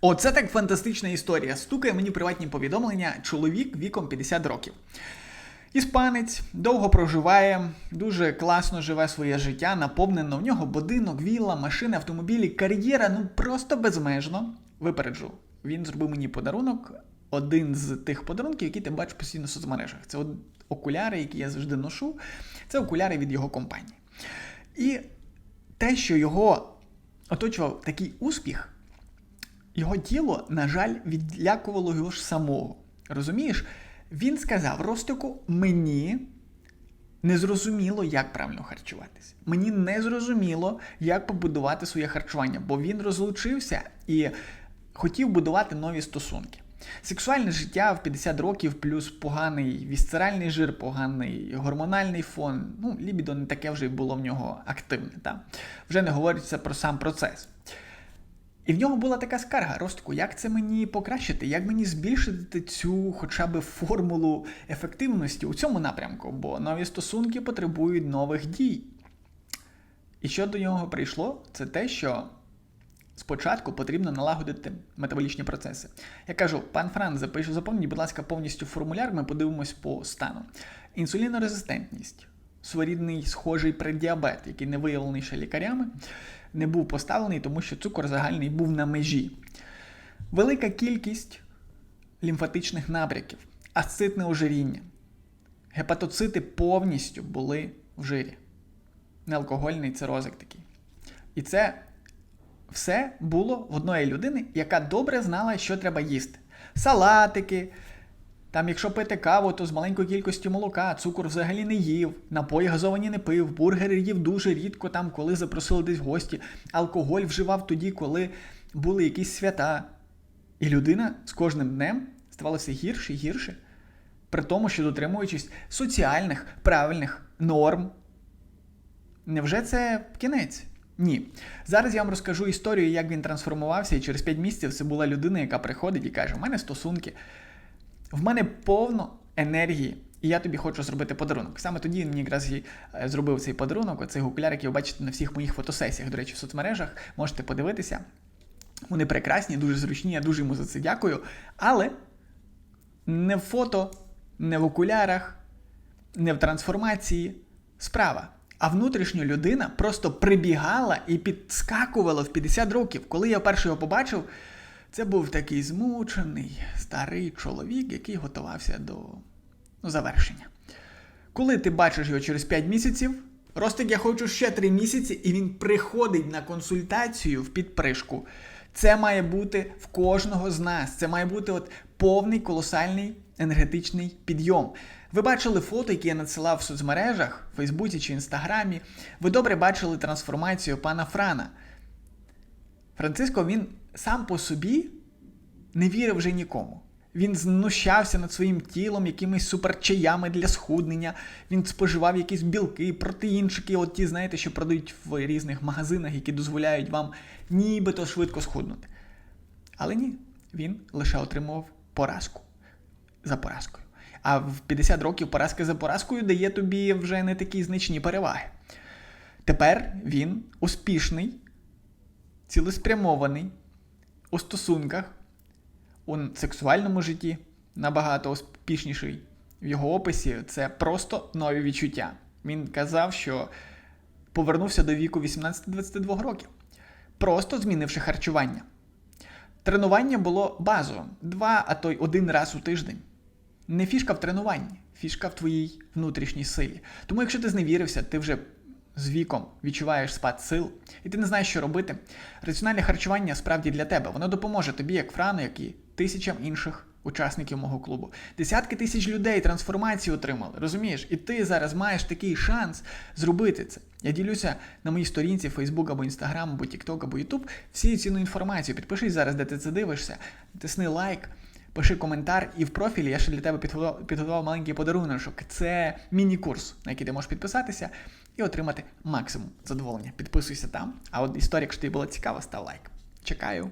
Оце так фантастична історія. Стукає мені приватні повідомлення. Чоловік віком 50 років. Іспанець довго проживає, дуже класно живе своє життя, наповнено в нього будинок, вілла, машини, автомобілі, кар'єра, ну просто безмежно. Випереджу. Він зробив мені подарунок. Один з тих подарунків, які ти бачиш постійно в соцмережах. Це окуляри, які я завжди ношу. Це окуляри від його компанії. І те, що його оточував такий успіх, його тіло, на жаль, відлякувало його ж самого. Розумієш? Він сказав Ростику, мені не зрозуміло, як правильно харчуватися. Мені не зрозуміло, як побудувати своє харчування, бо він розлучився і хотів будувати нові стосунки. Сексуальне життя в 50 років, плюс поганий вісцеральний жир, поганий гормональний фон. Ну, лібідо не таке вже й було в нього активне. Та? Вже не говориться про сам процес. І в нього була така скарга, Ростку, як це мені покращити, як мені збільшити цю хоча б формулу ефективності у цьому напрямку, бо нові стосунки потребують нових дій. І що до нього прийшло, це те, що спочатку потрібно налагодити метаболічні процеси. Я кажу, пан Франц, запишу, заповніть, будь ласка, повністю формуляр, ми подивимось по стану. Інсулінорезистентність, своєрідний схожий преддіабет, який не виявлений ще лікарями не був поставлений, тому що цукор загальний був на межі. Велика кількість лімфатичних набряків, асцитне ожиріння. Гепатоцити повністю були в жирі. Неалкогольний цирозик такий. І це все було в одної людини, яка добре знала, що треба їсти. Салатики. Там, якщо пити каву, то з маленькою кількістю молока, цукор взагалі не їв, напої газовані не пив, бургери їв дуже рідко, там, коли запросили десь гості, алкоголь вживав тоді, коли були якісь свята. І людина з кожним днем ставалася гірше і гірше, при тому, що дотримуючись соціальних правильних норм. Невже це кінець? Ні. Зараз я вам розкажу історію, як він трансформувався, і через 5 місяців це була людина, яка приходить і каже: у мене стосунки. В мене повно енергії, і я тобі хочу зробити подарунок. Саме тоді він мені якраз і е, зробив цей подарунок, оцей окуляр, який ви бачите на всіх моїх фотосесіях, до речі, в соцмережах. Можете подивитися. Вони прекрасні, дуже зручні, я дуже йому за це дякую. Але не в фото, не в окулярах, не в трансформації справа. А внутрішня людина просто прибігала і підскакувала в 50 років. Коли я перший його побачив. Це був такий змучений старий чоловік, який готувався до ну, завершення. Коли ти бачиш його через 5 місяців, Ростик, я хочу ще 3 місяці, і він приходить на консультацію в підпришку. Це має бути в кожного з нас. Це має бути от повний колосальний енергетичний підйом. Ви бачили фото, які я надсилав в соцмережах, в Фейсбуці чи Інстаграмі. Ви добре бачили трансформацію пана Франа. Франциско він сам по собі не вірив вже нікому. Він знущався над своїм тілом, якимись суперчаями для схуднення. Він споживав якісь білки, протеїнчики, от ті, знаєте, що продають в різних магазинах, які дозволяють вам нібито швидко схуднути. Але ні, він лише отримував поразку за поразкою. А в 50 років поразка за поразкою дає тобі вже не такі значні переваги. Тепер він успішний, цілеспрямований у стосунках, у сексуальному житті набагато успішніший. В його описі це просто нові відчуття. Він казав, що повернувся до віку 18-22 років, просто змінивши харчування. Тренування було базовим два, а то й один раз у тиждень. Не фішка в тренуванні, фішка в твоїй внутрішній силі. Тому, якщо ти зневірився, ти вже з віком відчуваєш спад сил, і ти не знаєш, що робити. Раціональне харчування справді для тебе. Воно допоможе тобі, як Франу, як і тисячам інших учасників мого клубу. Десятки тисяч людей трансформацію отримали, розумієш? І ти зараз маєш такий шанс зробити це. Я ділюся на моїй сторінці Facebook або Instagram, або TikTok, або YouTube всі цінну інформацію. Підпишись зараз, де ти це дивишся, тисни лайк. Пиши коментар, і в профілі я ще для тебе підготував, підготував маленький подарунок. Це міні-курс, на який ти можеш підписатися і отримати максимум задоволення. Підписуйся там. А от історія, якщо тобі було цікаво, став лайк. Чекаю.